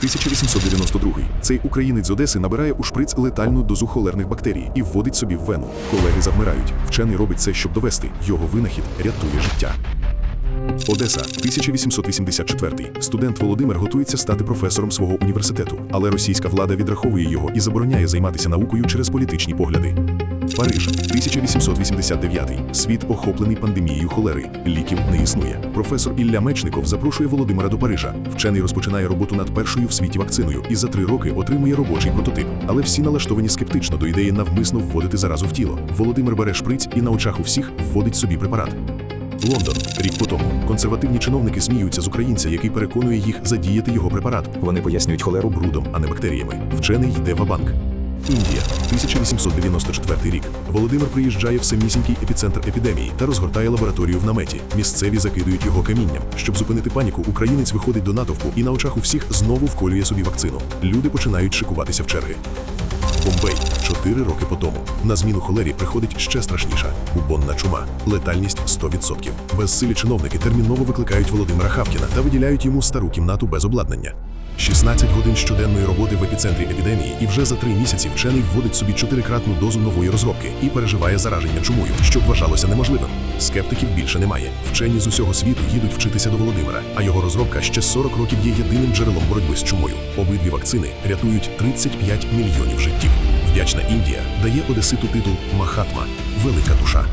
1892. Цей українець з Одеси набирає у шприц летальну дозу холерних бактерій і вводить собі в вену. Колеги завмирають. Вчений робить це, щоб довести. Його винахід рятує життя. Одеса, 1884. Студент Володимир готується стати професором свого університету, але російська влада відраховує його і забороняє займатися наукою через політичні погляди. Париж, 1889. Світ охоплений пандемією холери. Ліків не існує. Професор Ілля Мечников запрошує Володимира до Парижа. Вчений розпочинає роботу над першою в світі вакциною і за три роки отримує робочий прототип. Але всі налаштовані скептично до ідеї навмисно вводити заразу в тіло. Володимир бере шприць і на очах у всіх вводить собі препарат. Лондон, рік по тому. Консервативні чиновники сміються з українця, який переконує їх задіяти його препарат. Вони пояснюють холеру Брудом, а не бактеріями. Вчений йде в банк Індія, 1894 рік. Володимир приїжджає в самісінький епіцентр епідемії та розгортає лабораторію в наметі. Місцеві закидують його камінням. Щоб зупинити паніку, українець виходить до натовпу і на очах у всіх знову вколює собі вакцину. Люди починають шикуватися в черги. Бомбей чотири роки по тому. На зміну холері приходить ще страшніша бубонна чума. Летальність 100%. Безсилі чиновники терміново викликають Володимира Хавкіна та виділяють йому стару кімнату без обладнання. 16 годин щоденної роботи в епіцентрі епідемії, і вже за три місяці вчений вводить собі чотирикратну дозу нової розробки і переживає зараження чумою, що вважалося неможливим. Скептиків більше немає. Вчені з усього світу їдуть вчитися до Володимира, а його розробка ще 40 років є єдиним джерелом боротьби з чумою. Обидві вакцини рятують 35 мільйонів життів. Вдячна Індія дає Одеситу титул Махатма Велика душа.